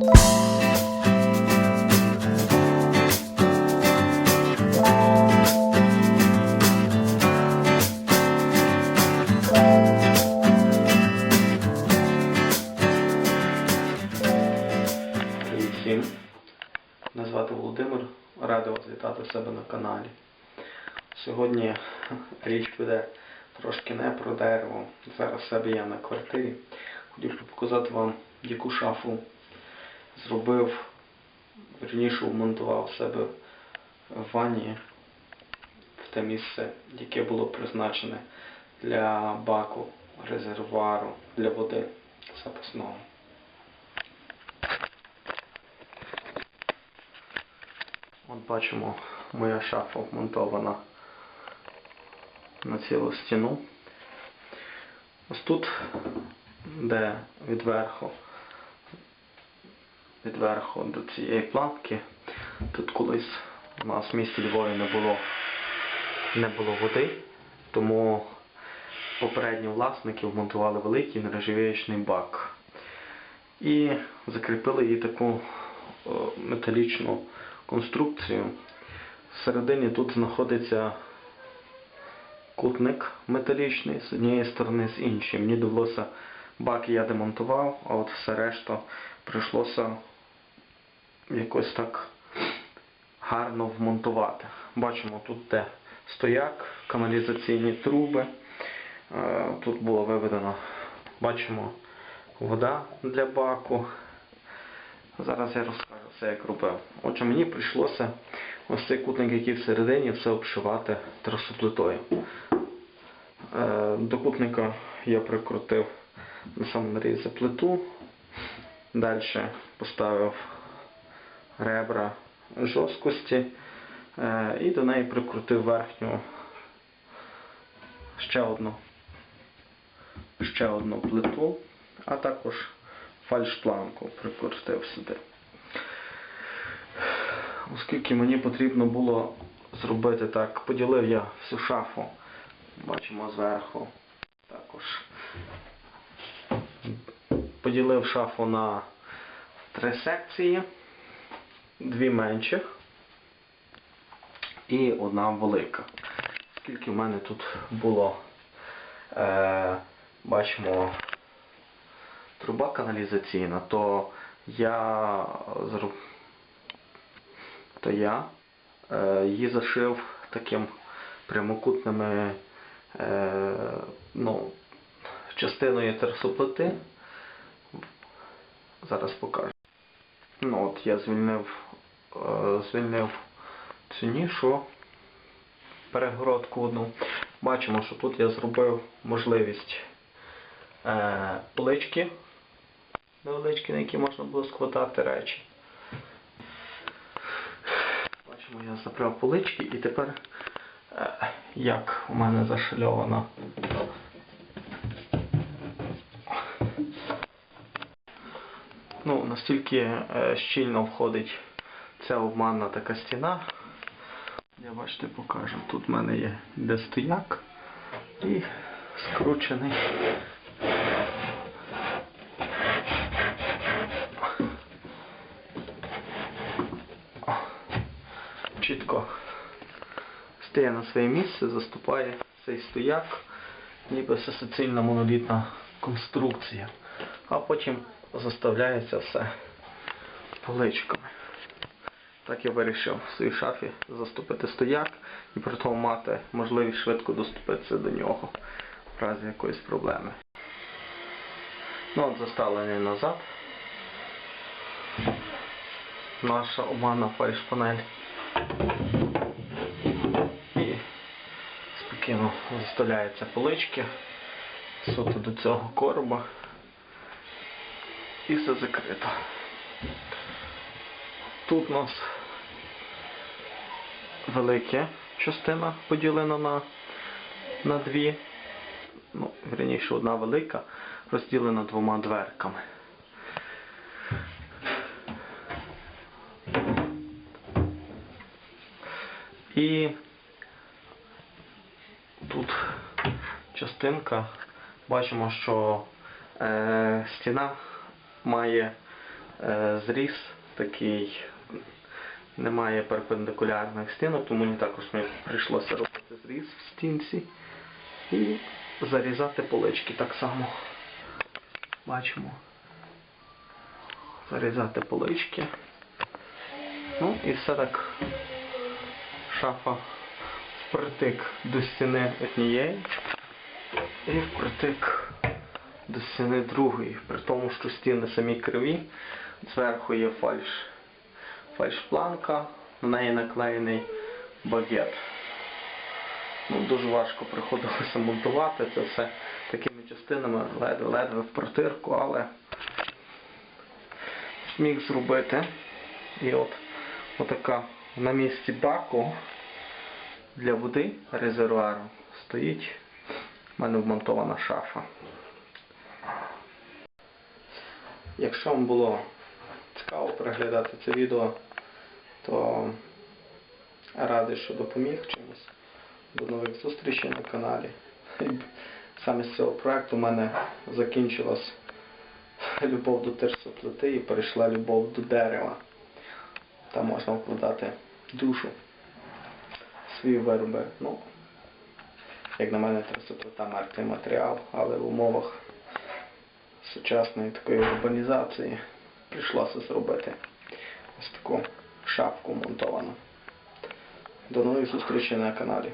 Всім. Звати Володимир. Радий вас вітати в себе на каналі. Сьогодні річ піде трошки не про дерево. Зараз себе я на квартирі. Хотів би показати вам, яку шафу зробив, верніше вмонтував себе в ванні в те місце, яке було призначене для баку, резервуару для води запасного. От бачимо, моя шафа вмонтована на цілу стіну. Ось тут, де відверху, відверху до цієї планки, тут колись у нас в місті Львові не було, не було води, тому попередні власники вмонтували великий нержавіючний бак. І закріпили її таку е, металічну конструкцію. Всередині тут знаходиться кутник металічний з однієї сторони, з іншої. Мені довелося баки я демонтував, а от все решта прийшлося якось так гарно вмонтувати. Бачимо тут де стояк, каналізаційні труби. Е, Тут було виведено, бачимо, вода для баку. Зараз я розкажу все, як робив. Отже, мені прийшлося ось цей кутник, який всередині, все обшивати трасоплитою. Е, До кутника я прикрутив на сам наріз плиту. Далі поставив ребра жорсткості е, і до неї прикрутив верхню ще одну, ще одну плиту, а також фальшпланку прикрутив сюди. Оскільки мені потрібно було зробити так, поділив я всю шафу, бачимо зверху також. Поділив шафу на три секції, дві менших і одна велика. Оскільки в мене тут було, е, бачимо, труба каналізаційна, то я то я е, її зашив таким прямокутними е, ну, частиною терсоплити. Зараз покажу. Ну от я звільнив, звільнив цю нішу, перегородку одну. Бачимо, що тут я зробив можливість е, полички невеличкі, на які можна було складати речі. Бачимо, я забрав полички і тепер е, як у мене зашильовано. Ну, настільки е, щільно входить ця обманна така стіна. Я бачите, покажу. Тут в мене є де стояк і скручений чітко стає на своє місце, заступає цей стояк, ніби це суцільна монолітна конструкція. А потім заставляється все поличками. Так я вирішив в своїй шафі заступити стояк і при тому мати можливість швидко доступитися до нього в разі якоїсь проблеми. Ну от заставлений назад. Наша обманна фальш-панель. І спокійно заставляються полички суто до цього короба. І все закрито. Тут у нас велика частина поділена на, на дві. Ну, вірніше, одна велика, розділена двома дверками. І тут частинка, бачимо, що е, стіна має е, зріз такий, немає перпендикулярних стінок, тому мені також прийшлося робити зріз в стінці і зарізати полички так само. Бачимо. Зарізати полички. Ну і все так шафа впритик до стіни однієї і впритик до стіни другої. При тому, що стіни самі криві, зверху є фальш. Фальшпланка, на неї наклеєний багет. Ну, дуже важко приходилося монтувати це все такими частинами, ледве-ледве в протирку, але зміг зробити. І от отака на місці баку для води резервуару стоїть в мене вмонтована шафа. Якщо вам було переглядати це відео, то радий, що допоміг чимось. До нових зустрічей на каналі. Саме з цього проекту в мене закінчилась любов до терсоплити і перейшла любов до дерева. Там можна вкладати душу, свої вироби. Ну, як на мене, терсоплита мертвий матеріал, але в умовах сучасної такої урбанізації прийшлося зробити ось таку шапку монтовану. До нових зустрічей на каналі.